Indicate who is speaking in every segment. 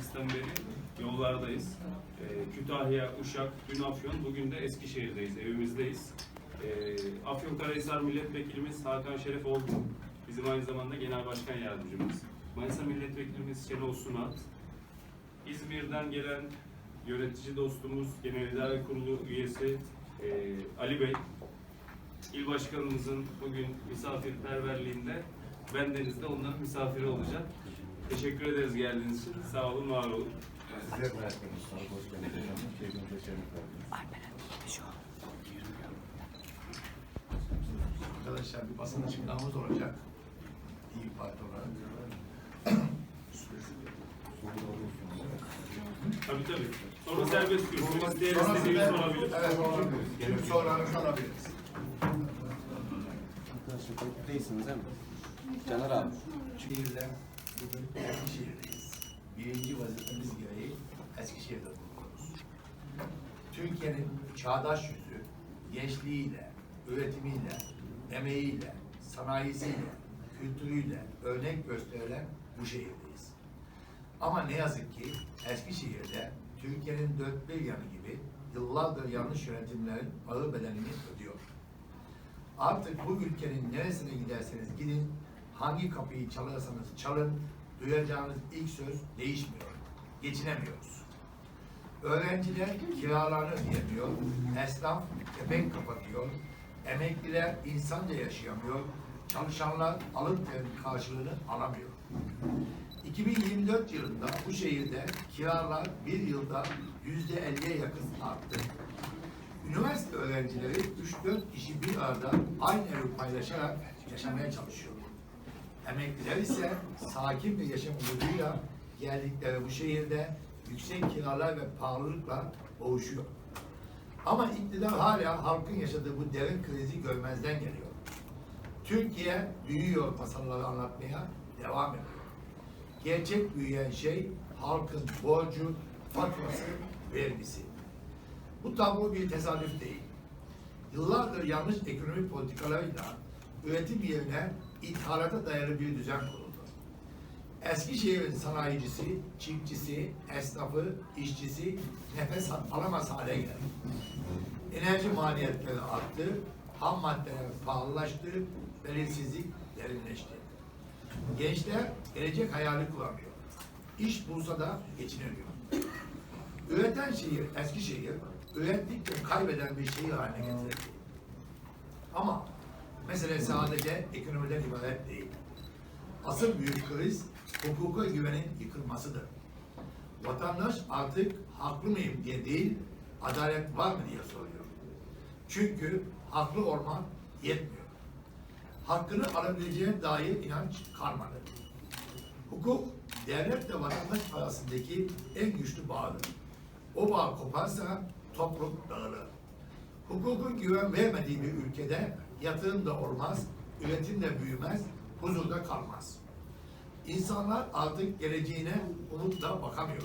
Speaker 1: Mart'tan beri yollardayız. Ee, Kütahya, Uşak, dün Afyon, bugün de Eskişehir'deyiz, evimizdeyiz. Ee, Afyonkarahisar Milletvekilimiz Hakan Şerefoğlu, bizim aynı zamanda Genel Başkan Yardımcımız. Manisa Milletvekilimiz Şenol Sunat, İzmir'den gelen yönetici dostumuz, Genel İdare Kurulu üyesi e, Ali Bey, İl Başkanımızın bugün misafirperverliğinde bendeniz de onların misafiri olacak. Teşekkür ederiz geldiğiniz için. Sağ olun, var olun.
Speaker 2: Size bırakıyoruz. Sağ olun, hoş geldiniz. Keyfinize şeref verdiniz.
Speaker 3: Arkadaşlar bir basın açıklamamız olacak. İyi Parti olarak.
Speaker 1: Tabii tabii. Sonra serbest kürsü. İsteyen
Speaker 3: Sonrasında-
Speaker 1: istediğini sorabilir.
Speaker 3: Evet, tüm sorularınızı alabiliriz.
Speaker 2: Arkadaşlar değilsiniz değil mi? Caner abi.
Speaker 3: Şehirde bugün Eskişehir'deyiz. Birinci vazifemiz gereği Eskişehir'de bulunuyoruz. Türkiye'nin çağdaş yüzü gençliğiyle, üretimiyle, emeğiyle, sanayisiyle, kültürüyle örnek gösterilen bu şehirdeyiz. Ama ne yazık ki Eskişehir'de Türkiye'nin dört bir yanı gibi yıllardır yanlış yönetimlerin ağır bedelini ödüyor. Artık bu ülkenin neresine giderseniz gidin, hangi kapıyı çalarsanız çalın, duyacağınız ilk söz değişmiyor. Geçinemiyoruz. Öğrenciler kiralarını ödeyemiyor, esnaf kepenk kapatıyor, emekliler insanca yaşayamıyor, çalışanlar alın terinin karşılığını alamıyor. 2024 yılında bu şehirde kiralar bir yılda yüzde elliye yakın arttı. Üniversite öğrencileri 3-4 kişi bir arada aynı evi paylaşarak yaşamaya çalışıyor. Emekliler ise sakin bir yaşam umuduyla geldikleri bu şehirde yüksek kiralar ve pahalılıkla boğuşuyor. Ama iktidar hala halkın yaşadığı bu derin krizi görmezden geliyor. Türkiye büyüyor masalları anlatmaya devam ediyor. Gerçek büyüyen şey halkın borcu, faturası, vergisi. Bu tablo bir tesadüf değil. Yıllardır yanlış ekonomik politikalarıyla üretim yerine ithalata dayalı bir düzen kuruldu. Eskişehir'in sanayicisi, çiftçisi, esnafı, işçisi nefes alamaz hale geldi. Enerji maliyetleri arttı, ham maddeler pahalılaştı, belirsizlik derinleşti. Gençler gelecek hayali kuramıyor. İş bulsa da geçinemiyor. Üreten şehir, Eskişehir, ürettikçe kaybeden bir şehir haline getirildi. Ama mesele sadece ekonomiden ibaret değil. Asıl büyük kriz hukuka güvenin yıkılmasıdır. Vatandaş artık haklı mıyım diye değil, adalet var mı diye soruyor. Çünkü haklı olmak yetmiyor. Hakkını alabileceğine dair inanç kalmadı. Hukuk, devletle vatandaş arasındaki en güçlü bağdır. O bağ koparsa toplum dağılır. Hukukun güven vermediği bir ülkede yatırım da olmaz, üretim de büyümez, huzur da kalmaz. İnsanlar artık geleceğine umutla bakamıyor.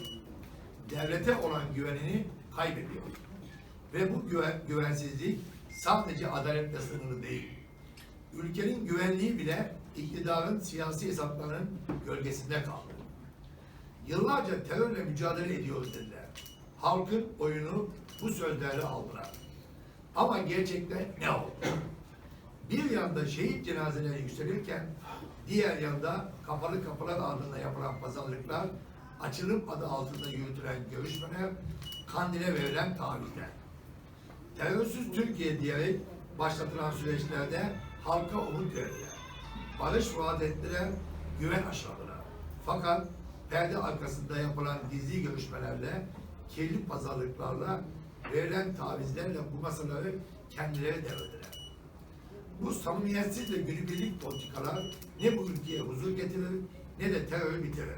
Speaker 3: Devlete olan güvenini kaybediyor. Ve bu güven, güvensizlik sadece adaletle sınırlı değil. Ülkenin güvenliği bile iktidarın siyasi hesaplarının gölgesinde kaldı. Yıllarca terörle mücadele ediyoruz dediler. Halkın oyunu bu sözlerle aldılar. Ama gerçekten ne oldu? Bir yanda şehit cenazeleri yükselirken, diğer yanda kapalı kapılar ardında yapılan pazarlıklar, açılım adı altında yürütülen görüşmeler, kandile verilen tavizler. Terörsüz Türkiye diyerek başlatılan süreçlerde halka umut verdiler. Barış vaat ettiler, güven aşıladılar. Fakat perde arkasında yapılan gizli görüşmelerle, kirli pazarlıklarla, verilen tavizlerle bu masaları kendileri devrediler. Bu samimiyetsiz ve günübirlik politikalar ne bu ülkeye huzur getirir ne de terörü bitirir.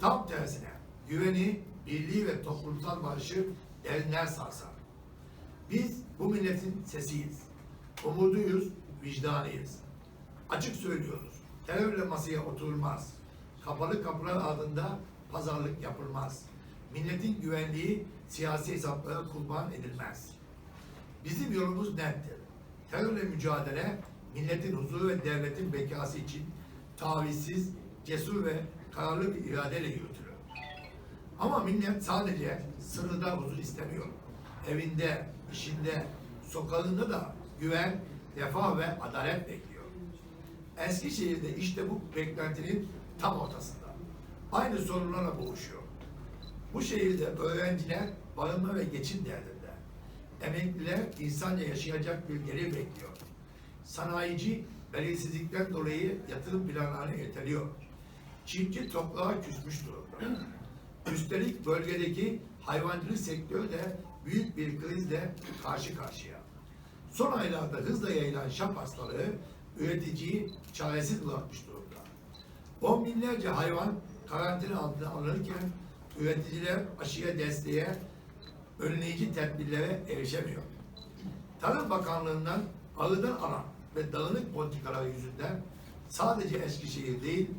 Speaker 3: Tam tersine güveni, birliği ve toplumsal barışı derinler sarsar. Biz bu milletin sesiyiz. Umuduyuz, vicdanıyız. Açık söylüyoruz. Terörle masaya oturulmaz. Kapalı kapılar ardında pazarlık yapılmaz. Milletin güvenliği siyasi hesaplara kurban edilmez. Bizim yolumuz nettir. Terörle mücadele milletin huzuru ve devletin bekası için tavizsiz, cesur ve kararlı bir iradeyle yürütülür. Ama millet sadece sınırda huzur istemiyor. Evinde, işinde, sokağında da güven, refah ve adalet bekliyor. Eskişehir'de işte bu beklentinin tam ortasında. Aynı sorunlarla boğuşuyor. Bu şehirde öğrenciler barınma ve geçim derdinde. Emekliler insanca yaşayacak bir gelir bekliyor. Sanayici belirsizlikten dolayı yatırım planlarını erteliyor. Çiftçi toprağa küsmüş durumda. Üstelik bölgedeki hayvancılık sektörü de büyük bir krizle karşı karşıya. Son aylarda hızla yayılan şap hastalığı üreticiyi çaresiz bırakmış durumda. On binlerce hayvan karantina altına alınırken üreticiler aşıya desteğe, önleyici tedbirlere erişemiyor. Tarım Bakanlığı'ndan ağıdan alan ve dağınık politikalar yüzünden sadece Eskişehir değil,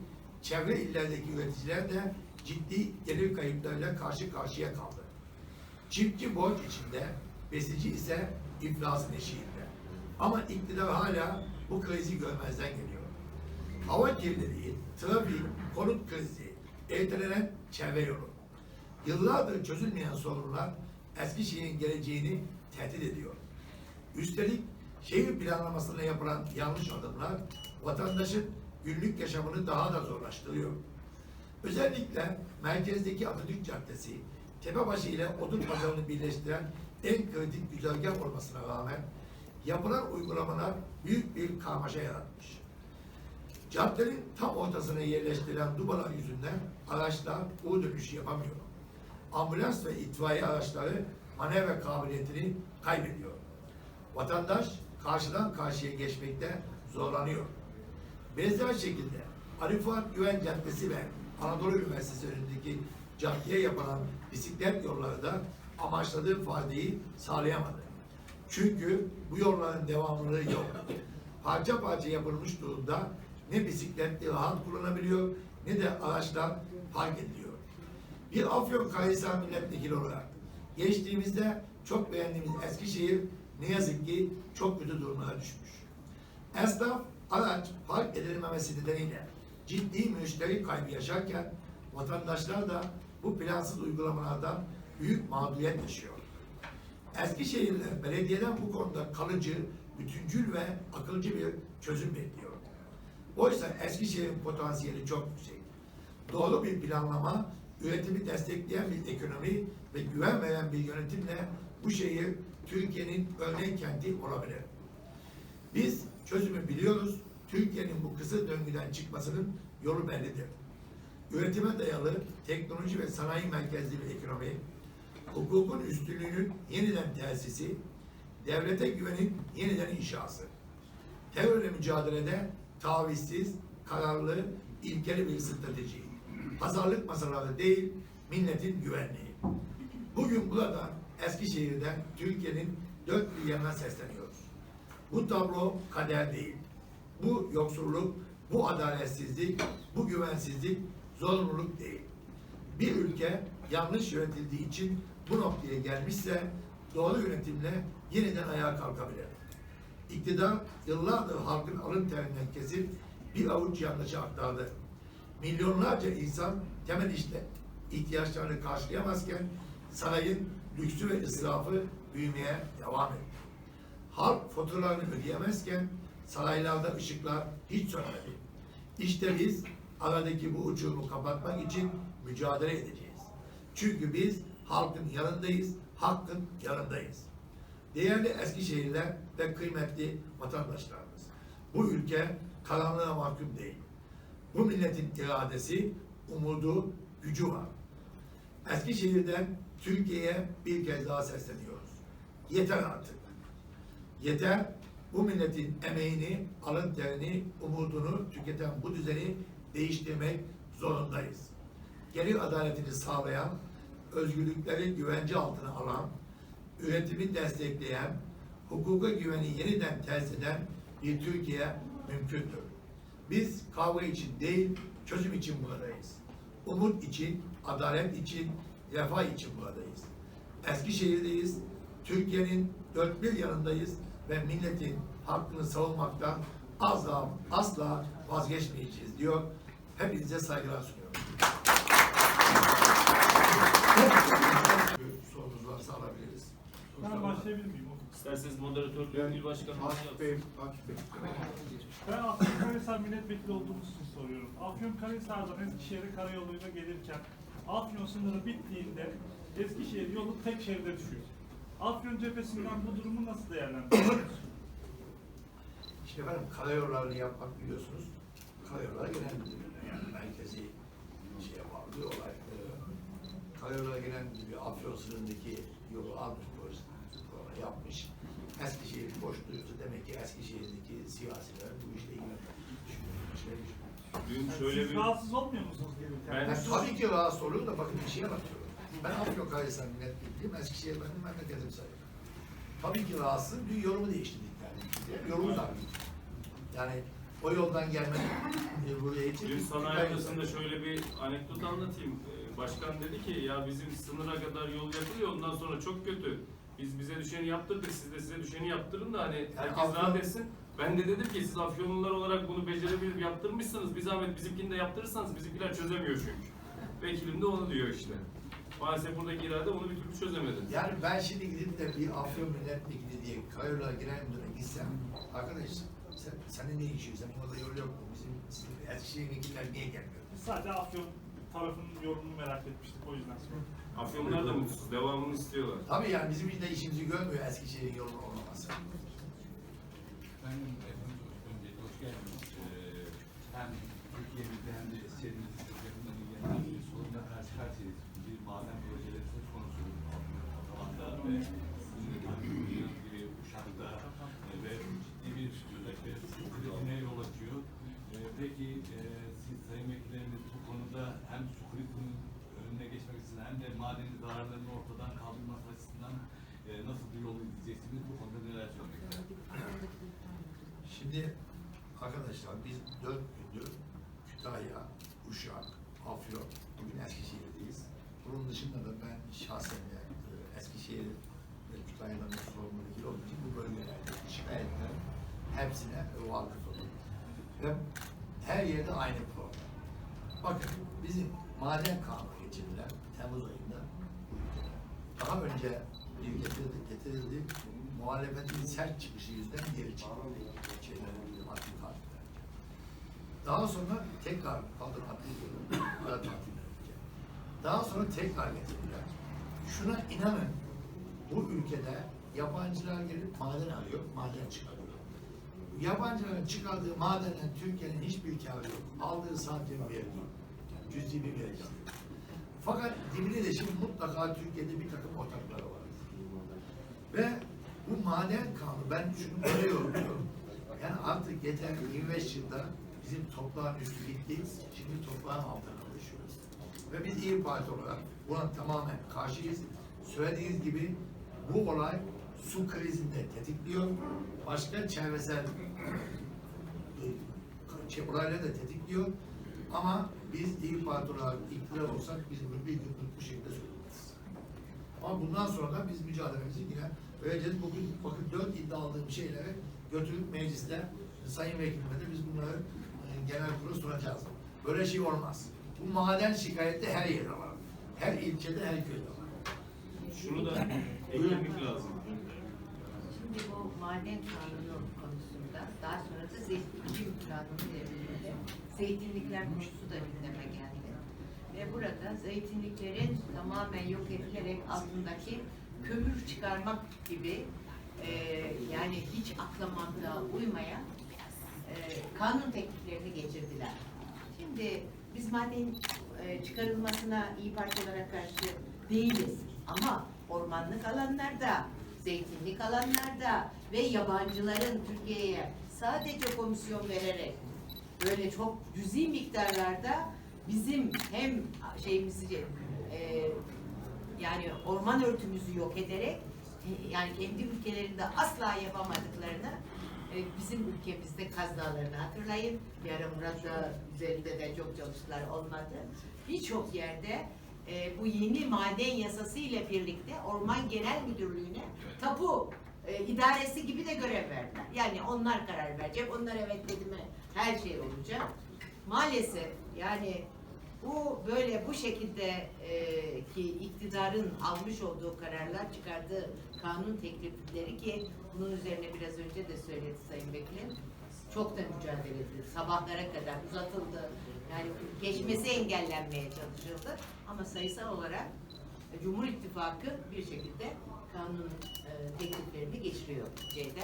Speaker 3: çevre illerdeki üreticiler de ciddi gelir kayıplarıyla karşı karşıya kaldı. Çiftçi borç içinde, besici ise iflasın eşiğinde. Ama iktidar hala bu krizi görmezden geliyor. Hava kirliliği, trafik, konut krizi, ertelenen çevre yolu. Yıllardır çözülmeyen sorunlar Eskişehir'in geleceğini tehdit ediyor. Üstelik şehir planlamasında yapılan yanlış adımlar vatandaşın günlük yaşamını daha da zorlaştırıyor. Özellikle merkezdeki Atatürk Caddesi, Tepebaşı ile Odun Pazarı'nı birleştiren en kritik güzergah olmasına rağmen yapılan uygulamalar büyük bir karmaşa yaratmış. Caddenin tam ortasına yerleştirilen dubalar yüzünden araçlar U dönüşü yapamıyor. Ambulans ve itfaiye araçları manevra kabiliyetini kaybediyor. Vatandaş karşıdan karşıya geçmekte zorlanıyor. Benzer şekilde Ali Fuat Güven Caddesi ve Anadolu Üniversitesi önündeki caddeye yapılan bisiklet yolları da amaçladığı faydeyi sağlayamadı. Çünkü bu yolların devamlılığı yok. Parça parça yapılmış durumda ne bisikletli rahat kullanabiliyor ne de araçlar park ediliyor. Bir Afyonkarahisar milletvekili olarak geçtiğimizde çok beğendiğimiz Eskişehir ne yazık ki çok kötü durumlara düşmüş. Esnaf araç park edilmemesi nedeniyle ciddi müşteri kaybı yaşarken vatandaşlar da bu plansız uygulamalardan büyük mağduriyet yaşıyor. Eskişehir'de belediyeden bu konuda kalıcı, bütüncül ve akılcı bir çözüm bekliyor. Oysa Eskişehir'in potansiyeli çok yüksek. Doğru bir planlama, üretimi destekleyen bir ekonomi ve güven veren bir yönetimle bu şehir Türkiye'nin örnek kenti olabilir. Biz çözümü biliyoruz. Türkiye'nin bu kısır döngüden çıkmasının yolu bellidir. Üretime dayalı teknoloji ve sanayi merkezli bir ekonomi, hukukun üstünlüğünün yeniden tesisi, devlete güvenin yeniden inşası. Terörle mücadelede tavizsiz, kararlı, ilkeli bir strateji. Pazarlık masaları değil, milletin güvenliği. Bugün burada Eskişehir'den Türkiye'nin dört bir yanına sesleniyoruz. Bu tablo kader değil. Bu yoksulluk, bu adaletsizlik, bu güvensizlik zorunluluk değil. Bir ülke yanlış yönetildiği için bu noktaya gelmişse doğru yönetimle yeniden ayağa kalkabilir. İktidar yıllardır halkın alın terinden kesip bir avuç yanlışı aktardı. Milyonlarca insan temel işte ihtiyaçlarını karşılayamazken sarayın lüksü ve israfı büyümeye devam etti. Halk faturalarını ödeyemezken saraylarda ışıklar hiç sönmedi. İşte biz aradaki bu uçurumu kapatmak için mücadele edeceğiz. Çünkü biz halkın yanındayız, hakkın yanındayız. Değerli Eskişehirler ve kıymetli vatandaşlarımız, bu ülke karanlığa mahkum değil. Bu milletin iradesi, umudu, gücü var. Eskişehir'den Türkiye'ye bir kez daha sesleniyoruz. Yeter artık. Yeter bu milletin emeğini, alın terini, umudunu tüketen bu düzeni değiştirmek zorundayız. Gelir adaletini sağlayan, özgürlükleri güvence altına alan, üretimi destekleyen, hukuka güveni yeniden ters eden bir Türkiye mümkündür. Biz kavga için değil, çözüm için buradayız. Umut için, adalet için, refah için buradayız. Eskişehir'deyiz. Türkiye'nin dört bir yanındayız ve milletin hakkını savunmaktan asla, asla vazgeçmeyeceğiz diyor. Hepinize saygılar sunuyorum. Sorunuz varsa alabiliriz.
Speaker 4: Ben başlayabilir miyim?
Speaker 1: İsterseniz moderatör
Speaker 2: Yani
Speaker 1: il başkanı
Speaker 2: Akif Bey, Akif Bey.
Speaker 4: Ben Afyonkarahisar milletvekili olduğumuz için soruyorum. Afyonkarahisar'dan Eskişehir'e karayoluyla gelirken Afyon sınırı bittiğinde Eskişehir yolu tek şeride düşüyor. Afyon cephesinden bu durumu nasıl değerlendiriyorsunuz?
Speaker 3: İşte efendim karayollarını yapmak biliyorsunuz. Karayollara gelen müdürlüğüne yani merkezi şeye bağlı olay. Ee, karayollara gelen müdürlüğü Afyon sınırındaki yolu almış yapmış. Eskişehir boş duyuyorsa demek ki Eskişehir'deki siyasiler bu işle ilgilenmiş.
Speaker 1: Dün şöyle
Speaker 4: Siz
Speaker 1: bir
Speaker 4: rahatsız olmuyor musunuz?
Speaker 1: Ben-
Speaker 3: Ben tabii ki rahatsız oluyorum da bakın bir şeye bakıyorum. Ben Afyonkarahisar milletvekiliyim. Eskişehir benim memleketim sayılır. Tabii ki rahatsızım. Dün yolumu değiştirdik yani. Yolumuz var. Yani o yoldan gelmek e, buraya için.
Speaker 1: Dün sanayi odasında şöyle bir anekdot anlatayım. Ee, Başkan dedi ki ya bizim sınıra kadar yol yapılıyor ondan sonra çok kötü. Biz bize düşeni yaptırdık siz de size düşeni yaptırın da hani herkes
Speaker 3: Afyon-
Speaker 1: rahat etsin. Ben de dedim ki siz Afyonlular olarak bunu becerebilir yaptırmışsınız. Bir zahmet bizimkini de yaptırırsanız bizimkiler çözemiyor çünkü. Vekilim de onu diyor işte. Maalesef buradaki irade onu bir türlü çözemedi.
Speaker 3: Yani ben şimdi gidip de bir Afyon milletvekili diye karayollara giren müdüre gitsem, arkadaş sen, senin ne işin, senin orada yol yok mu? Bizim, bizim Eskişehir vekiller niye gelmiyor?
Speaker 4: Biz sadece Afyon tarafının yorumunu merak etmiştik o yüzden.
Speaker 1: Afyonlular da mutsuz. Devamını istiyorlar.
Speaker 3: Tabii yani bizim de işimizi görmüyor Eskişehir'in yolun olmaması.
Speaker 5: Efendim, efendim öncelikle hoş geldiniz. Ee, hem Türkiye'mizde hem de Eskişehir'imizde yakından ilgilenen bir sorunla karşı karşıyayız. Bir maden projeleri söz konusu alanda ve gibi Uşak'ta e, ve ciddi bir özellikle krizine yol açıyor. E, peki e, siz sayın vekillerimiz bu konuda hem su krizinin önüne geçmek için hem de madenin zararlarının ortadan kaldırması açısından e, nasıl bir yol izleyeceksiniz? Bu konuda neler söylemek?
Speaker 3: Şimdi arkadaşlar biz dört gündür Kütahya, Uşak, Afyon, bugün Eskişehir'deyiz. Bunun dışında da ben şahsen de e, Eskişehir ve Kütahya'dan da sorumlu olduğum için bu bölgelerdeki şikayetler hepsine vakıf oldum. Ve her yerde aynı problem. Bakın bizim maden kanunu geçirilen Temmuz ayında. Daha önce getirildi, getirildi muhalefetin sert çıkışı yüzünden geri çıktı. Daha sonra tekrar kaldı partiler. Daha sonra tekrar getirdiler. Şuna inanın, bu ülkede yabancılar gelip maden arıyor, maden çıkarıyor. Yabancıların çıkardığı madenden Türkiye'nin hiçbir kârı yok. Aldığı sadece vergi. Cüzi bir vergi alıyor. Fakat şimdi mutlaka Türkiye'de bir takım ortakları var. Ve bu maden kanunu, ben şunu böyle yorumluyorum. Yani artık yeter 25 yılda bizim toprağın üstü gitti, şimdi toprağın altına alışıyoruz. Ve biz İYİ Parti olarak buna tamamen karşıyız. Söylediğiniz gibi bu olay su krizini de tetikliyor. Başka çevresel e, şey, olayları da tetikliyor. Ama biz İYİ Parti olarak iktidar olsak biz bunu bir gün bu şekilde söylemeyiz. Ama bundan sonra da biz mücadelemizi yine vereceğiz. Bugün bakın dört iddia aldığım şeyleri götürüp mecliste sayın vekilime de biz bunları e, genel kurula sunacağız. Böyle şey olmaz. Bu maden şikayette her yerde var. Her ilçede, her köyde var.
Speaker 1: Şunu da eklemek lazım.
Speaker 6: Şimdi bu maden kanunu konusunda daha sonra da zeytinlik kanunu devrildi. Zeytinlikler konusu da gündeme geldi. Ve burada zeytinliklerin tamamen yok edilerek altındaki kömür çıkarmak gibi e, yani hiç akla mantığa uymayan e, kanun tekliflerini getirdiler. Şimdi biz maden e, çıkarılmasına iyi Parti karşı değiliz. Ama ormanlık alanlarda, zeytinlik alanlarda ve yabancıların Türkiye'ye sadece komisyon vererek böyle çok cüzi miktarlarda bizim hem şeyimizi e, yani orman örtümüzü yok ederek e, yani kendi ülkelerinde asla yapamadıklarını e, bizim ülkemizde Kaz Dağları'nı hatırlayın. Ara Murat Dağı üzerinde de çok çalışmalar olmadı. Birçok yerde e, bu yeni maden yasası ile birlikte Orman Genel Müdürlüğü'ne tapu e, idaresi gibi de görev verdiler. Yani onlar karar verecek. Onlar evet dedi mi her şey olacak. Maalesef yani bu böyle bu şekilde e, ki iktidarın almış olduğu kararlar, çıkardığı kanun teklifleri ki bunun üzerine biraz önce de söyledi Sayın Vekilim. Çok da mücadele edildi. Sabahlara kadar uzatıldı. Yani geçmesi engellenmeye çalışıldı. Ama sayısal olarak Cumhur İttifakı bir şekilde kanun e, tekliflerini geçiriyor Türkiye'de.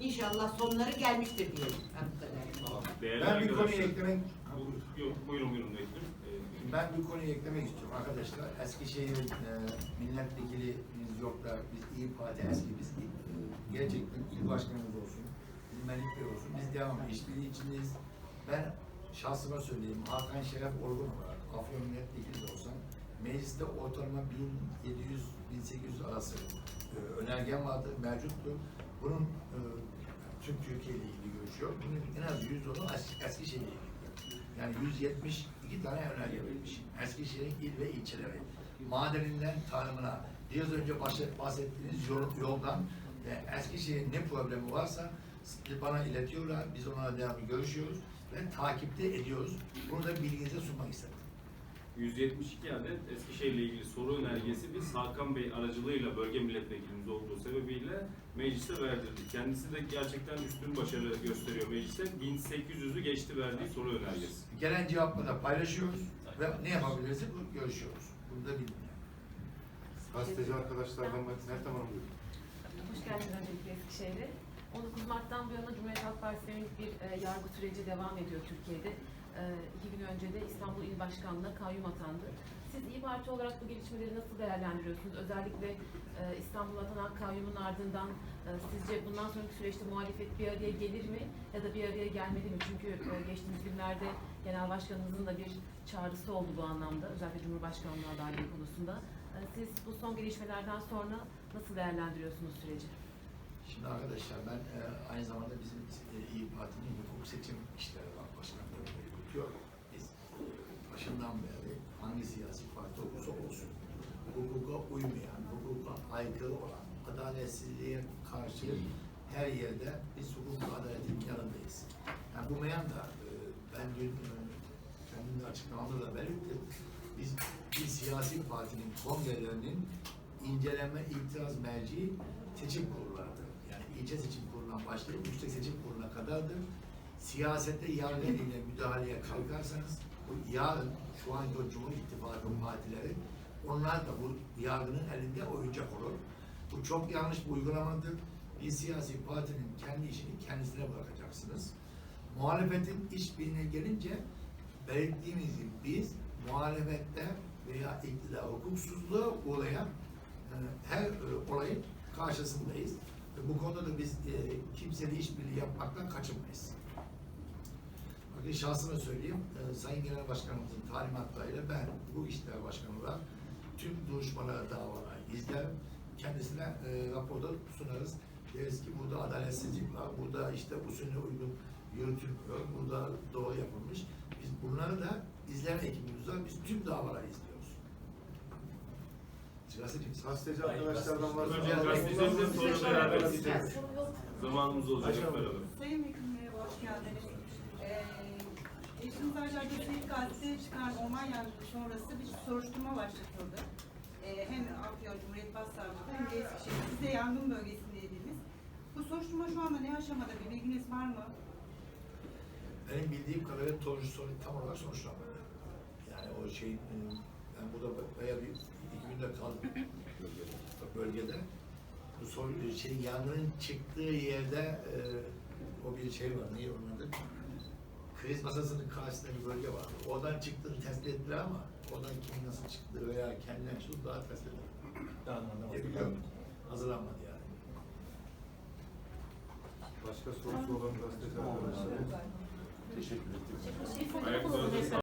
Speaker 6: İnşallah sonları gelmiştir diyelim. Ben bu kadar.
Speaker 1: Değerli
Speaker 3: Ben bir konuyu eklemek
Speaker 1: Yok, buyurun buyurun Vekilim. Ee,
Speaker 3: Ben bir konuyu eklemek istiyorum arkadaşlar. Eskişehir e, milletvekilimiz yok da biz İyi Parti eski biz e, gerçekten il başkanımız olsun, bizim Melik Bey olsun. Biz devam işbirliği içindeyiz. Ben şahsıma söyleyeyim Hakan Şeref Orgun olarak Afyon milletvekili de olsam mecliste ortalama 1700-1800 arası e, önergem vardı, mevcuttu. Bunun e, tüm Türkiye ile ilgili görüşüyor. Bunun en az %10'u Es- Eskişehir ile ilgili. Yani 172 tane önerge verilmiş. Eskişehir'in il ve ilçeleri. Madeninden tarımına, biraz önce bahset- bahsettiğiniz yol, yoldan ve Eskişehir'in ne problemi varsa bana iletiyorlar. Biz onlarla devamlı görüşüyoruz ve takipte ediyoruz. Bunu da bilginize sunmak istedim.
Speaker 1: 172 adet Eskişehir ile ilgili soru önergesi biz Hakan Bey aracılığıyla bölge milletvekilimiz olduğu sebebiyle meclise verdirdik. Kendisi de gerçekten üstün başarı gösteriyor mecliste. 1800'ü geçti verdiği soru önergesi.
Speaker 3: Gelen cevapları da paylaşıyoruz ve ne yapabiliriz bunu görüşüyoruz. Bunu da bilin.
Speaker 2: Gazeteci arkadaşlardan Meltem Hanım buyurun.
Speaker 7: Hoş geldiniz öncelikle Eskişehir'e. 19 Mart'tan bu yana Cumhuriyet Halk Partisi'nin bir e, yargı süreci devam ediyor Türkiye'de. E, iki gün önce de İstanbul İl Başkanlığı'na kayyum atandı. Siz İyi Parti olarak bu gelişmeleri nasıl değerlendiriyorsunuz? Özellikle e, İstanbul'a atanan kayyumun ardından e, sizce bundan sonraki süreçte muhalefet bir araya gelir mi ya da bir araya gelmeli mi? Çünkü e, geçtiğimiz günlerde Genel Başkanımızın da bir çağrısı oldu bu anlamda. Özellikle Cumhurbaşkanlığı adaylığı konusunda. Siz bu son gelişmelerden sonra nasıl değerlendiriyorsunuz süreci?
Speaker 3: Şimdi arkadaşlar ben aynı zamanda bizim İyi Parti'nin hukuk seçim işleri var başkanlığını e, başından beri hangi siyasi parti olursa olsun hukuka uymayan, hukuka aykırı olan, adaletsizliğe karşı her yerde biz hukuk adaletin yanındayız. Yani bu meyan da e, ben dün e, kendim de açıklamamda da belirttim. Biz bir siyasi partinin kongrelerinin inceleme itiraz merci seçim kurullarıdır. Yani ilçe seçim kurulundan başlayıp yüksek seçim kuruluna kadardır. Siyasette yargı eliyle müdahaleye kalkarsanız bu yarın şu anki o Cumhur İttifakı partileri onlar da bu yargının elinde oyuncak olur. Bu çok yanlış bir uygulamadır. Bir siyasi partinin kendi işini kendisine bırakacaksınız. Muhalefetin işbirliğine gelince belirttiğimiz gibi biz muhalefette veya iktidar hukuksuzluğa uğrayan e, her e, olayın karşısındayız. Ve bu konuda da biz e, kimseyle işbirliği yapmaktan kaçınmayız. Şahsıma söyleyeyim, e, Sayın Genel Başkanımızın talimatlarıyla ben bu işler başkanı olarak tüm duruşmaları, davaları izler, kendisine e, raporda sunarız. Deriz ki burada adaletsizlik var, burada işte usulüne uygun yürütülmüyor, burada doğru yapılmış. Biz bunları da izleme ekibimiz var, biz tüm davaları izliyoruz. Gazeteci
Speaker 2: Gazeteci arkadaşlardan var.
Speaker 1: Önce gazetecilerimize sonra beraber zamanımız olacak beraber.
Speaker 8: Sayın merhaba, hoş geldiniz. Geçtiğimiz aylarda Seyit Gazi'de çıkan orman yangını sonrası bir soruşturma başlatıldı. Ee, hem Afyon Cumhuriyet Başsavcılığı hem de Eskişehir. Siz de yangın bölgesindeydiniz. Bu soruşturma şu anda ne aşamada bir bilginiz var mı?
Speaker 3: Benim bildiğim kadarıyla torcu sorun tam olarak sonuçlanmadı. Yani o şey, e, ben burada bayağı bir iki günde kaldım bölgede. Bu sorun, şey, yangının çıktığı yerde e, o bir şey var, neydi onun adı? Kriz masasının karşısında bir bölge var. Oradan çıktığını tespit ettiler ama oradan kimin nasıl çıktığı veya kendinden çıktığı daha tespit edilmedi. diye biliyorum. Hazırlanmadı yani.
Speaker 2: Başka sorusu olan gazeteci arkadaşlar. Teşekkür ederim.
Speaker 1: Ayaklarınıza sağlık.